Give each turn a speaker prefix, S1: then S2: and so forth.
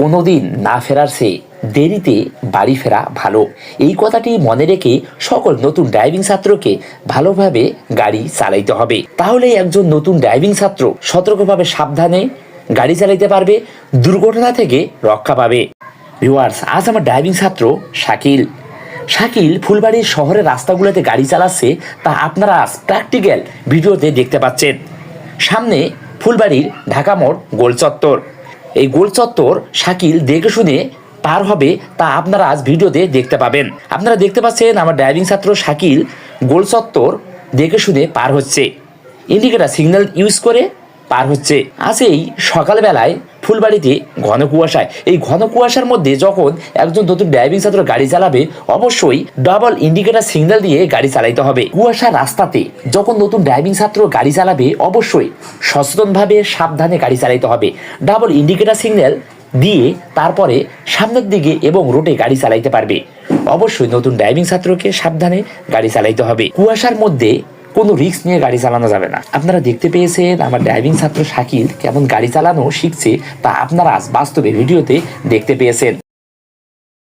S1: কোনোদিন না ফেরার সে দেরিতে বাড়ি ফেরা ভালো। এই কথাটি মনে রেখে সকল নতুন ড্রাইভিং ছাত্রকে ভালোভাবে গাড়ি চালাইতে হবে। তাহলে একজন নতুন ড্রাইভিং ছাত্র সতর্কভাবে সাবধানে গাড়ি চালাইতে পারবে, দুর্ঘটনা থেকে রক্ষা পাবে। ভিউয়ার্স, আজ আমার ড্রাইভিং ছাত্র শাকিল। শাকিল ফুলবাড়ির শহরের রাস্তাগুলোতে গাড়ি চালাচ্ছে তা আপনারা আজ প্র্যাকটিক্যাল ভিডিওতে দেখতে পাচ্ছেন। সামনে ফুলবাড়ির ঢাকা মোড় গোল চত্বর এই গোল চত্বর শাকিল দেখে শুনে পার হবে তা আপনারা আজ ভিডিওতে দেখতে পাবেন। আপনারা দেখতে পাচ্ছেন আমার ড্রাইভিং ছাত্র শাকিল গোল চত্বর দেখে শুনে পার হচ্ছে। ইন্ডিকেটার সিগন্যাল ইউজ করে পার হচ্ছে। আজ এই সকালবেলায় ফুলবাড়িতে ঘন কুয়াশায়। এই ঘন কুয়াশার মধ্যে যখন একজন নতুন ড্রাইভিং ছাত্র গাড়ি চালাবে, অবশ্যই ডাবল ইন্ডিকেটার সিগন্যাল দিয়ে গাড়ি চালাইতে হবে। কুয়াশা রাস্তাতে যখন নতুন ড্রাইভিং ছাত্র গাড়ি চালাবে, অবশ্যই সচেতনভাবে সাবধানে গাড়ি চালাইতে হবে। ডাবল ইন্ডিকেটার সিগন্যাল দিয়ে তারপরে সামনের দিকে এবং রোডে গাড়ি চালাইতে পারবে। অবশ্যই নতুন ড্রাইভিং ছাত্রকে সাবধানে গাড়ি চালাইতে হবে। কুয়াশার মধ্যে কোনো রিস্ক নিয়ে গাড়ি চালানো যাবে না। আপনারা দেখতে পেয়েছেন আমার ড্রাইভিং ছাত্র শাকিল কেমন গাড়ি চালানো শিখছে তা আপনারা আজ বাস্তবে ভিডিওতে দেখতে পেয়েছেন।